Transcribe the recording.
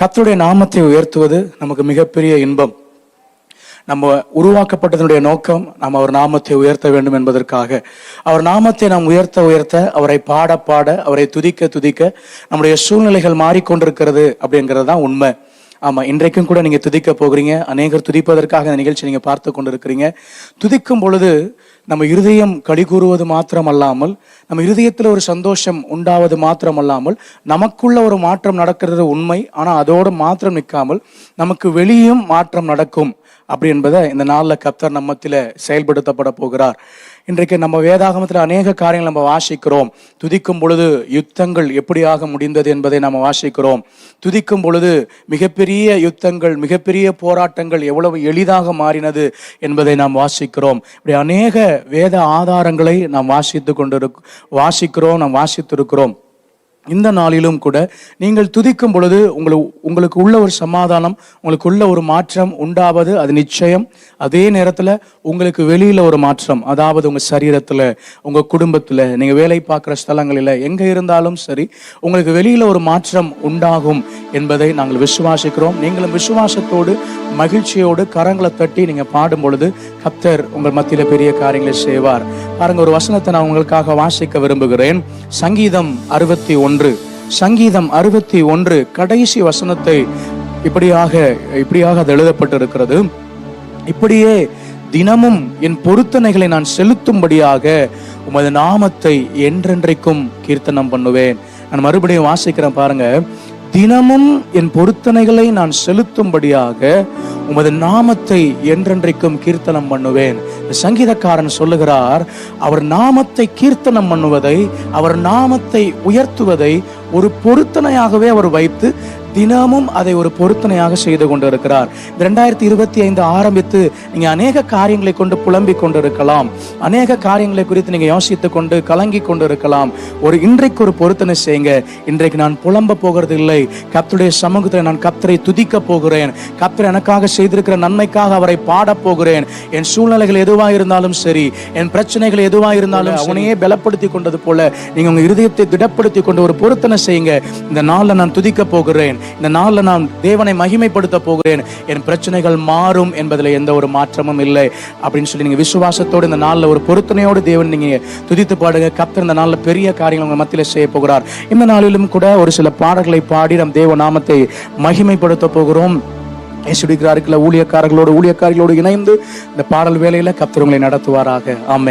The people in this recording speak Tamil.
கத்துடைய நாமத்தை உயர்த்துவது நமக்கு மிகப்பெரிய இன்பம். நம்ம உருவாக்கப்பட்டதனுடைய நோக்கம் நாம் அவர் நாமத்தை உயர்த்த வேண்டும் என்பதற்காக. அவர் நாமத்தை நாம் உயர்த்த உயர்த்த அவரை பாட பாட அவரை துதிக்க துதிக்க நம்முடைய சூழ்நிலைகள் மாறிக்கொண்டிருக்கிறது அப்படிங்கிறது தான் உண்மை. ஆமாம் இன்றைக்கும் கூட நீங்கள் துதிக்க போகிறீங்க. அநேகர் துதிப்பதற்காக இந்த நிகழ்ச்சி நீங்கள் பார்த்து கொண்டு இருக்கிறீங்க துதிக்கும் பொழுது நம்ம இருதயம் களி கூறுவது மாத்திரமல்லாமல் நம்ம இருதயத்தில் ஒரு சந்தோஷம் உண்டாவது மாத்திரமல்லாமல் நமக்குள்ள ஒரு மாற்றம் நடக்கிறது உண்மை ஆனால் அதோடு மாத்திரம் நிற்காமல் நமக்கு வெளியும் மாற்றம் நடக்கும் அப்படி என்பதை இந்த நாளில் கப்தர் நம்மத்தில் செயல்படுத்தப்பட போகிறார். இன்றைக்கு நம்ம வேதாகமத்தில் அநேக காரியங்கள் நம்ம வாசிக்கிறோம். துதிக்கும் பொழுது யுத்தங்கள் எப்படியாக முடிந்தது என்பதை நம்ம வாசிக்கிறோம். துதிக்கும் பொழுது மிகப்பெரிய யுத்தங்கள் மிகப்பெரிய போராட்டங்கள் எவ்வளவு எளிதாக மாறினது என்பதை நாம் வாசிக்கிறோம். இப்படி அநேக வேத ஆதாரங்களை நாம் வாசித்து கொண்டிருக் வாசிக்கிறோம் நாம் வாசித்திருக்கிறோம். இந்த நாளிலும் கூட நீங்கள் துதிக்கும் பொழுது உங்களுக்கு உங்களுக்கு உள்ள ஒரு சமாதானம் உங்களுக்கு உள்ள ஒரு மாற்றம் உண்டாவது அது நிச்சயம். அதே நேரத்தில் உங்களுக்கு வெளியில் ஒரு மாற்றம் அதாவது உங்கள் சரீரத்தில் உங்கள் குடும்பத்தில் நீங்கள் வேலை பார்க்குற ஸ்தலங்களில் எங்கே இருந்தாலும் சரி உங்களுக்கு வெளியில் ஒரு மாற்றம் உண்டாகும் என்பதை நாங்கள் விசுவாசிக்கிறோம். நீங்களும் விசுவாசத்தோடு மகிழ்ச்சியோடு கரங்களை தட்டி நீங்கள் பாடும் பொழுது கப்தர் உங்கள் மத்தியில் பெரிய காரியங்களை செய்வார். பாருங்கள் ஒரு வசனத்தை நான் உங்களுக்காக வாசிக்க விரும்புகிறேன். சங்கீதம் அறுபத்தி ஒன்று. சங்கீதம் அறுபத்தி ஒன்று கடைசி வசனத்தை இப்படியாக இப்படியாக அது எழுதப்பட்டிருக்கிறது. இப்படியே தினமும் என் பொருத்தனைகளை நான் செலுத்தும்படியாக உமது நாமத்தை என்றென்றைக்கும் கீர்த்தனம் பண்ணுவேன். நான் மறுபடியும் வாசிக்கிறேன் பாருங்க. தினமும் என் பொருத்தனைகளை நான் செலுத்தும்படியாக உமது நாமத்தை என்றென்றைக்கும் கீர்த்தனம் பண்ணுவேன். சங்கீதக்காரன் சொல்லுகிறார் அவர் நாமத்தை கீர்த்தனம் பண்ணுவதை அவர் நாமத்தை உயர்த்துவதை ஒரு பொருத்தனையாகவே அவர் வைத்து தினமும் அதை ஒரு பொருத்தனையாக செய்து கொண்டிருக்கிறார். ரெண்டாயிரத்தி இருபத்தி ஐந்து ஆரம்பித்து நீங்க அநேக காரியங்களை கொண்டு புலம்பிக் கொண்டிருக்கலாம். அநேக காரியங்களை குறித்து நீங்க யோசித்துக் கொண்டு கலங்கி கொண்டு இருக்கலாம் ஒரு இன்றைக்கு ஒரு பொருத்தனை செய்யுங்க. இன்றைக்கு நான் புலம்ப போகிறது இல்லை. கர்த்தருடைய சமூகத்தில் நான் கர்த்தரை துதிக்க போகிறேன். கர்த்தர் எனக்காக செய்திருக்கிற நன்மைக்காக அவரை பாட போகிறேன். என் சூழ்நிலைகள் எதுவா இருந்தாலும் சரி என் பிரச்சனைகள் எதுவா இருந்தாலும் அவனையே பலப்படுத்தி கொண்டது போல நீங்க உங்க இருதயத்தை திடப்படுத்தி கொண்டு ஒரு பொருத்தனை செய்யுங்க. இந்த நாள்ல நான் துதிக்க போகிறேன். இந்த நாளில் நான் தேவனை மகிமைப்படுத்த போகிறேன். என் பிரச்சனைகள் மாறும் என்பதில் எந்த ஒரு மாற்றமும் இல்லை. அப்படின்னு சொல்லி நீங்கள் விசுவாசத்தோடு இந்த நாளில் ஒரு பொருத்தனையோடு தேவன் நீங்கள் துதித்து பாடுங்க. கர்த்தர் இந்த நாளில் பெரிய காரியங்கள் உங்கள் மத்தியில் செய்ய போகிறார். இந்த நாளிலும் கூட ஒரு சில பாடல்களை பாடி நம் தேவ நாமத்தை மகிமைப்படுத்த போகிறோம். ஏசுடிக்கிறார்கள் ஊழியக்காரர்களோடு ஊழியக்காரர்களோடு இணைந்து இந்த பாடல் வேலையில் கர்த்தர் உங்களை நடத்துவாராக. ஆமே